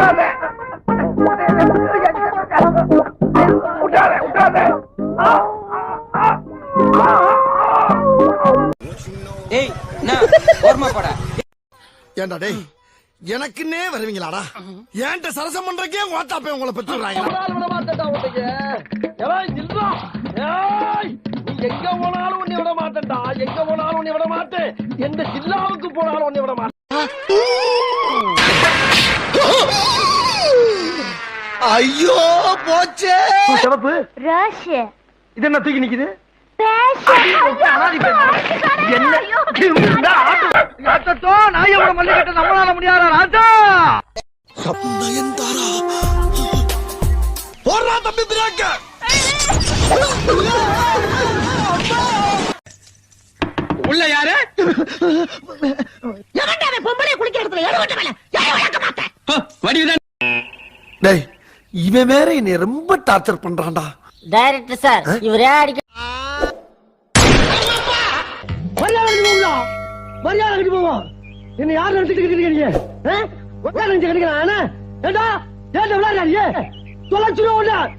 விட்டாத விட்டாத விட்டாத ஏய் என்ன? ஓர்மா படா. ஏண்டா டேய் எனக்குன்னே வருவீங்களாடா? ஏன்ட்ட சரசம் பண்றக்கே ஓட்டாப்பே உங்களை பெற்றுறாங்க எங்க போனாலும் உன்னை விட மாட்டேன்டா. எங்க போனாலும் உன்னை விட மாட்டேன். எந்த ஜில்லாவுக்கு போனாலும் உன்னை விட மாட்டேன். ஐயோ போச்சே. சிவப்பு? ராஷ். இது என்ன தூக்கி நிக்குது? என்ன? ராத்தோ நாயோட மல்லிகட்ட நம்மளால முடியாதா ராஜா? நயன்தாரா போடுறா தம்பி பிரேக்க உள்ள யாரு? வடிவுதான் டேய் இவன் வேற என்னை ரொம்ப டார்ச்சர் பண்றான்டா. டைரக்டர் சார் இவரே அடிக்க மரியாதை கட்டி போவோம் என்ன யார் நினைச்சிட்டு இருக்கீங்க நீங்க? நினைச்சு கிடைக்கிறான் ஏண்டா? ஏண்டா விளையாடுறியே தொலைச்சிருவோம்